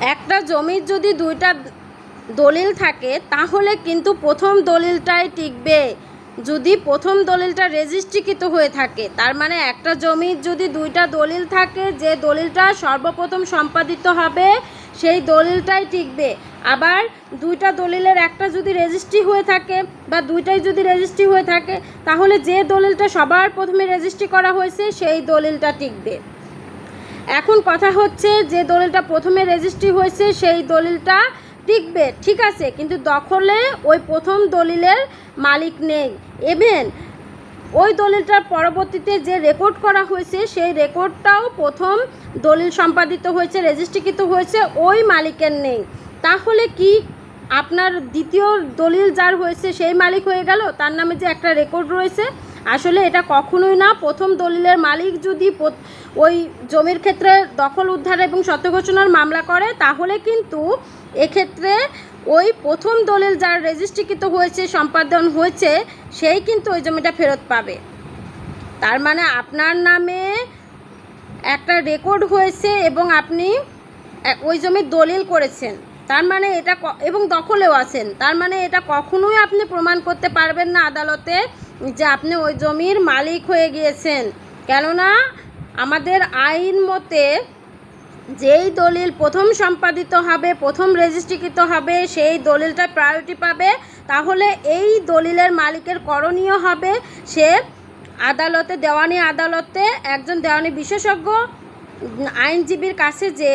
একটা জমির যদি দুইটা দলিল থাকে, তাহলে কিন্তু প্রথম দলিলটাই টিকবে। যদি প্রথম দলিলটা রেজিস্ট্রিকৃত হয়ে থাকে, তার মানে একটা জমির যদি দুইটা দলিল থাকে, যে দলিলটা সর্বপ্রথম সম্পাদিত হবে, সেই দলিলটাই টিকবে। আবার দুইটা দলিলের একটা যদি রেজিস্ট্রি হয়ে থাকে বা দুইটাই যদি রেজিস্ট্রি হয়ে থাকে, তাহলে যে দলিলটা সবার প্রথমে রেজিস্ট্রি করা হয়েছে, সেই দলিলটা টিকবে। এখন কথা হচ্ছে যে দলিলটা প্রথমে রেজিস্ট্রি হয়েছে, সেই দলিলটা টিকবে, ঠিক আছে, কিন্তু দখলে ওই প্রথম দলিলের মালিক নেই। এভেন ওই দলিলটার পরবর্তীতে যে রেকর্ড করা হয়েছে, সেই রেকর্ডটাও প্রথম দলিল সম্পাদিত হয়েছে রেজিস্ট্রিকৃত হয়েছে, ওই মালিকের নেই। তাহলে কি আপনার দ্বিতীয় দলিল যার হয়েছে, সেই মালিক হয়ে গেল? তার নামে যে একটা রেকর্ড রয়েছে আসলে এটা কখনোই না। প্রথম দলিলের মালিক যদি ওই জমির ক্ষেত্রে দখল, উদ্ধার এবং সত্য ঘোষণার মামলা করে, তাহলে কিন্তু এক্ষেত্রে ওই প্রথম দলিল যার রেজিস্ট্রিকৃত হয়েছে, সম্পাদন হয়েছে, সেই কিন্তু ওই জমিটা ফেরত পাবে। তার মানে আপনার নামে একটা রেকর্ড হয়েছে এবং আপনি ওই জমির দলিল করেছেন। তার মানে এটা এবং দখলেও আছেন। তার মানে এটা কখনোই আপনি প্রমাণ করতে পারবেন না আদালতে। যে আপনি ওই জমির মালিক হয়ে গিয়েছেন। কেননা আমাদের আইন মতে যেই দলিল প্রথম সম্পাদিত হবে, প্রথম রেজিস্ট্রিকৃত হবে, সেই দলিলটা প্রায়োরিটি পাবে, তাহলে এই দলিলের মালিকের করণীয় হবে সে আদালতে, দেওয়ানি আদালতে একজন দেওয়ানি বিশেষজ্ঞ, আইনজীবীর কাছে যে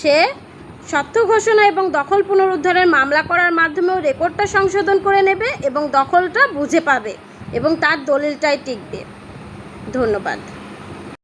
সে সত্য ঘোষণা এবং দখল পুনরুদ্ধারের মামলা করার মাধ্যমেও রেকর্ডটা সংশোধন করে নেবে এবং দখলটা বুঝে পাবে। এবং তার দলিলটাই টিকবে। ধন্যবাদ।